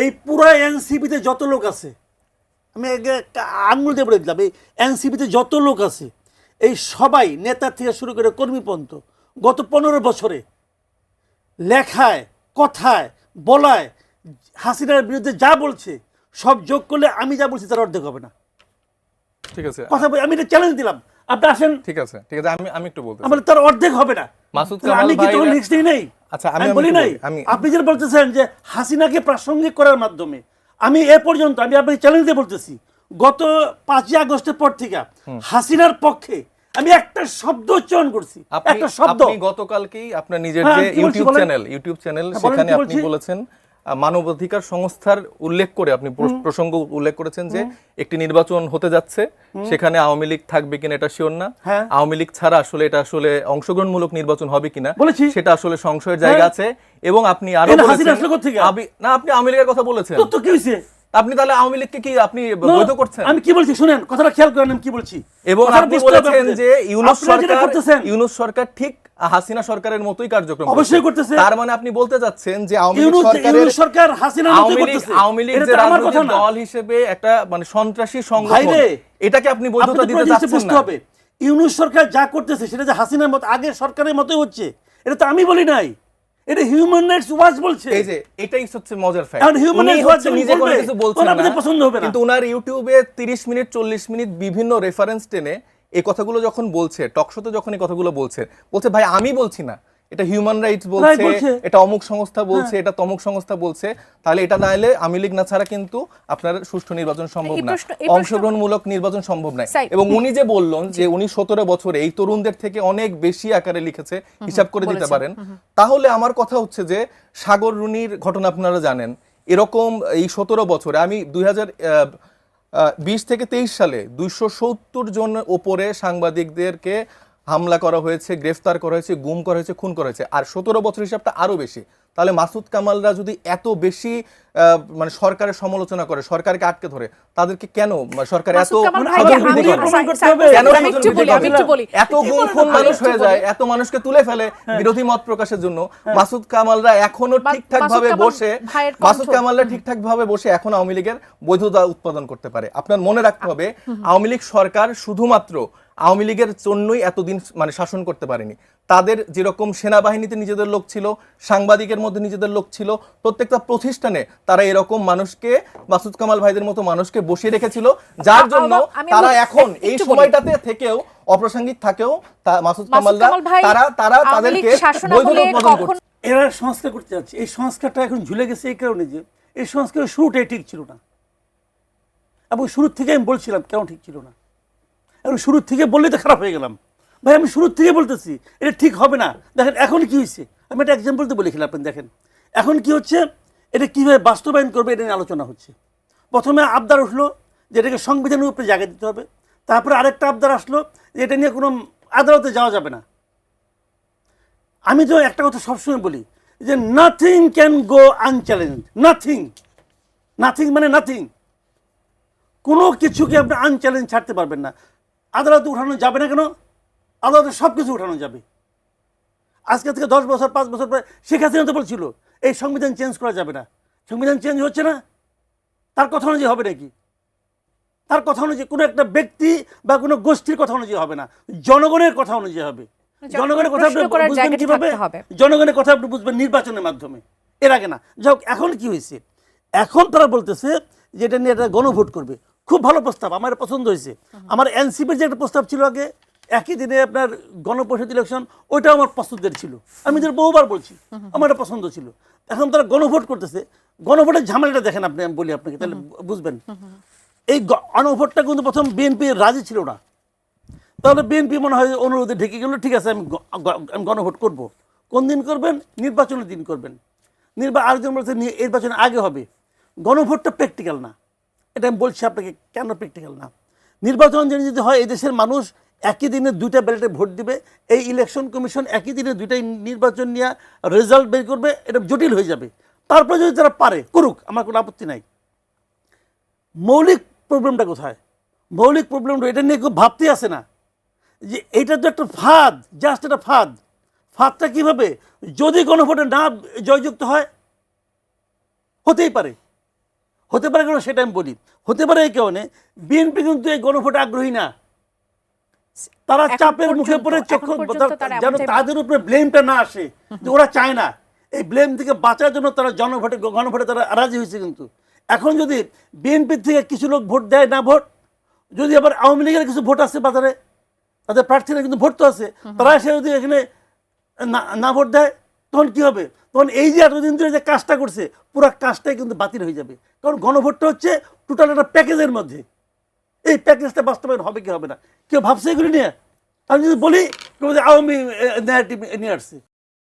এই পুরো এনসিপিতে যত লোক আছে আমি আঙুল দিয়ে বলে দিলাম এই এনসিপিতে যত লোক আছে এই সবাই নেতা থেকে শুরু করে কর্মী পর্যন্ত গত পনেরো বছরে লেখায় কথায় বলায় হাসিনার বিরুদ্ধে যা বলছে সব যোগ করলে আমি যা বলছি তার অর্ধেক হবে না। ঠিক আছে। কথা বলে আমি এটা চ্যালেঞ্জ দিলাম। আপনি আসেন। ঠিক আছে ঠিক আছে আমি আমি একটু বলতে আমার তার অর্ধেক হবে না। মাসুদ কামাল আমি কি তখন রিস্ক নাই? আচ্ছা, আমি- বলি নাই? আপনি যেটা বলতেছেন যে হাসিনাকে প্রাসঙ্গিক করার মাধ্যমে আমি এ পর্যন্ত আমি আপনাকে চ্যালেঞ্জ দিয়ে বলতেছি গত পাঁচই আগস্টের পর থেকে হাসিনার পক্ষে আমি একটা শব্দ উচ্চারণ করছি। একটা শব্দ। আপনি গতকালকেই আপনার নিজের হ্যাঁ, যে ইউটিউব চ্যানেল ইউটিউব চ্যানেল সেখানে আপনি বলেছেন মানবাধিকার সংস্থার উল্লেখ করে আপনি প্রসঙ্গ উল্লেখ করেছেন যে একটি নির্বাচন হতে যাচ্ছে। সেখানে আওয়ামী লীগ থাকবে কিনা এটা শিওর না। হ্যাঁ। আওয়ামী লীগ ছাড়া আসলে এটা আসলে অংশগ্রহণমূলক নির্বাচন হবে কিনা বলেছি। সেটা আসলে সংশয়ের জায়গা হ্যাঁ। আছে। এবং আপনি আরও না আপনি আওয়ামী লীগের কথা বলেছেন। তো- কি আপনি তাহলে আওয়ামী লীগকে কি আপনি বৈধ করছেন? আমি কি বলছি? শুনেন কথাটা খেয়াল করেন আমি কি বলছি। এবং আপনি বলেছেন যে ইউনুস সরকার ইউনুস সরকার ঠিক হাসিনা সরকারের মতোই কার্যক্রম অবশ্যই করতেছে। তার মানে আপনি বলতে যাচ্ছেন যে আওয়ামী লীগ সরকারের সরকার হাসিনার মতোই করতেছে। আওয়ামী লীগ যে রাজনৈতিক দল হিসেবে একটা মানে সন্ত্রাসী সংগঠন এটাকে আপনি বৈধতা দিতে যাচ্ছেন বুঝতে না। হবে। ইউনুস সরকার যা করতেছে সেটা যে হাসিনার মত আগে সরকারের মতোই হচ্ছে এটা তো আমি বলি নাই। এটা হিউম্যান রাইটস ওয়াচ বলছে। এই যে এটাই হচ্ছে মজার ফ্যাক্ট আর হিউম্যান রাইটস ওয়াচ নিজে কোনো কিছু বলছে না। আপনাদের পছন্দ হবে না। কিন্তু উনার ইউটিউবে 30 মিনিট 40 মিনিট বিভিন্ন রেফারেন্স টেনে এই কথাগুলো যখন বলছে টকশোতে যখন এই কথাগুলো বলছে বলছে ভাই আমি বলছি না। এটা হিউম্যান রাইটস বলছে। এটা অমুক সংস্থা বলছে এটা তমুক সংস্থা বলছে তাহলে এটা না এলে আমি লীগ না ছাড়া কিন্তু আপনার সুষ্ঠু নির্বাচন সম্ভব না। অংশগ্রহণমূলক নির্বাচন সম্ভব নয়। এবং উনি যে বললেন যে উনি সতেরো বছরে এই তরুণদের থেকে অনেক বেশি আকারে লিখেছে হিসাব করে দিতে পারেন। তাহলে আমার কথা হচ্ছে যে সাগর রুনির ঘটনা আপনারা জানেন। এরকম এই সতেরো বছরে আমি দুই হাজার বিশ থেকে তেইশ সালে দুইশো সত্তর জন ওপরে সাংবাদিকদেরকে হামলা করা হয়েছে গ্রেফতার করা হয়েছে গুম করা হয়েছে খুন করা হয়েছে। আর সতেরো বছর হিসাবটা আরও বেশি। তাহলে মাসুদ কামালরা যদি এত বেশি মানে সরকারের সমালোচনা করে সরকারকে আটকে ধরে তাদেরকে কেন মানে সরকার এত এত গুম খুন মানুষ হয়ে যায় এত মানুষকে তুলে ফেলে বিরোধী মত প্রকাশের জন্য। মাসুদ কামালরা এখনও ঠিকঠাক ভাবে বসে মাসুদ কামালরা ঠিকঠাক ভাবে বসে এখন আওয়ামী লীগের বৈধতা উৎপাদন করতে পারে। আপনার মনে রাখতে হবে আওয়ামী লীগ সরকার শুধুমাত্র আওয়ামী লীগের জন্যই এতদিন মানে শাসন করতে পারেনি। তাদের যেরকম সেনাবাহিনীতে নিজেদের লোক ছিল সাংবাদিকের মধ্যে নিজেদের লোক ছিল প্রত্যেকটা প্রতিষ্ঠানে তারা এরকম মানুষকে মাসুদ কামাল ভাইদের মতো মানুষকে বসিয়ে রেখেছিল যার জন্য তারা এখন এই সময়টাতে থেকেও অপ্রাসঙ্গিক থাকেও মাসুদ কামালরা কামাল তারা তারা তাদেরকে বৈধতা করছে। এরা সংস্কার করতে যাচ্ছে। এই সংস্কারটা এখন ঝুলে গেছে এই কারণে যে এই সংস্কারের শুরুটাই ঠিক ছিল না। এবং শুরুর থেকে আমি বলছিলাম কেন ঠিক ছিল না। এবং শুরুর থেকে বললেই তো খারাপ হয়ে গেলাম। ভাই, আমি শুরুর থেকে বলতেছি, এটা ঠিক হবে না। দেখেন, এখন কি হয়েছে? আমি একটা এক্সাম্পল তো বলেছিলাম আপনি দেখেন। এখন কি হচ্ছে? এটা কীভাবে বাস্তবায়ন করবে এটা নিয়ে আলোচনা হচ্ছে। প্রথমে আবদার উঠল যে এটাকে সংবিধানের উপরে জায়গা দিতে হবে। তারপরে আরেকটা আবদার আসলো যে এটা নিয়ে কোনো আদালতে যাওয়া যাবে না। আমি তো একটা কথা সবসময় বলি যে nothing can go unchallenged nothing nothing মানে নাথিং কোনো কিছুকে আপনি আনচ্যালেঞ্জ ছাড়তে পারবেন না। আদালতে উঠানো যাবে না কেন? আদালতে সব কিছু উঠানো যাবে। আজকে থেকে দশ বছর পাঁচ বছর পরে শেখ হাসিনা তো বলছিল এই সংবিধান চেঞ্জ করা যাবে না। সংবিধান চেঞ্জ হচ্ছে না? তার কথা অনুযায়ী হবে নাকি? তার কথা অনুযায়ী কোনো একটা ব্যক্তি বা কোনো গোষ্ঠীর কথা অনুযায়ী হবে না। জনগণের কথা অনুযায়ী হবে। জনগণের কথা আপনি বুঝবেন কীভাবে? জনগণের কথা আপনি বুঝবেন নির্বাচনের মাধ্যমে। এর আগে না। যাই এখন কি হয়েছে? এখন তারা বলতেছে যে এটা নিয়ে একটা গণভোট করবে। খুব ভালো প্রস্তাব আমার পছন্দ হয়েছে। আমার এনসিপির যে একটা প্রস্তাব ছিল আগে একই দিনে আপনার গণপরিষদ ইলেকশন ওইটাও আমার পছন্দের ছিল। আমি যে বহুবার বলছি আমার এটা পছন্দ ছিল। এখন তারা গণভোট করতেছে গণভোটের ঝামেলাটা দেখেন আপনি আমি বলি আপনাকে তাহলে বুঝবেন। এই গণভোটটা কিন্তু প্রথম বিএনপি রাজি ছিল না। তাহলে বিএনপি মনে হয় অনুরোধে ঢেকে গেল ঠিক আছে আমি আমি গণভোট করব। কোন দিন করবেন? নির্বাচনের দিন করবেন। নির্বা আরেকজন বলছে নি- নির্বাচনের আগে হবে। গণভোটটা প্র্যাকটিক্যাল না। এটা আমি বলছি আপনাকে, কেন প্র্যাকটিক্যাল না? নির্বাচন যদি যদি হয়, এই দেশের মানুষ একই দিনে দুইটা ব্যালেটে ভোট দিবে, এই ইলেকশন কমিশন একই দিনে দুইটাই নির্বাচন নিয়ে রেজাল্ট বের করবে, এটা জটিল হয়ে যাবে। তারপরে যদি তারা পারে, করুক, আমার কোনো আপত্তি নাই। মৌলিক প্রবলেমটা কোথায়? মৌলিক প্রবলেমটা এটা নিয়ে খুব ভাবতে আসে না। যে এটা তো একটা ফাঁদ জাস্ট একটা ফাঁদ। ফাঁদটা কীভাবে? যদি কোনো ভোটে না জয়যুক্ত হয়, হতেই পারে। হতে পারে কেন সেটা আমি বলি। হতে পারে এই কারণে বিএনপি কিন্তু এই গণভোটে আগ্রহী না। তারা চাপের মুখে পড়ে চক্ষু যেন তাদের উপরে ব্লেমটা না আসে যে ওরা চায় না। এই ব্লেম থেকে বাঁচার জন্য তারা জনভোটে গণভোটে তারা রাজি হয়েছে কিন্তু। এখন যদি বিএনপির থেকে কিছু লোক ভোট দেয় না ভোট যদি আবার আওয়ামী লীগের কিছু ভোট আছে বাজারে তাদের প্রার্থীরা কিন্তু ভোট তো আছে তারা এসে যদি এখানে না না ভোট দেয় তখন কি হবে? তখন এই যে এতদিন ধরে যে কাজটা করছে, পুরো কাজটাই কিন্তু বাতিল হয়ে যাবে। কারণ গণভোটটা হচ্ছে টোটাল একটা প্যাকেজের মধ্যে। এই প্যাকেজটা বাস্তবায়ন হবে কি হবে না? কেউ ভাবছে এগুলি নিয়ে? আমি যদি বলি আওয়ামী নিয়ে আসছে।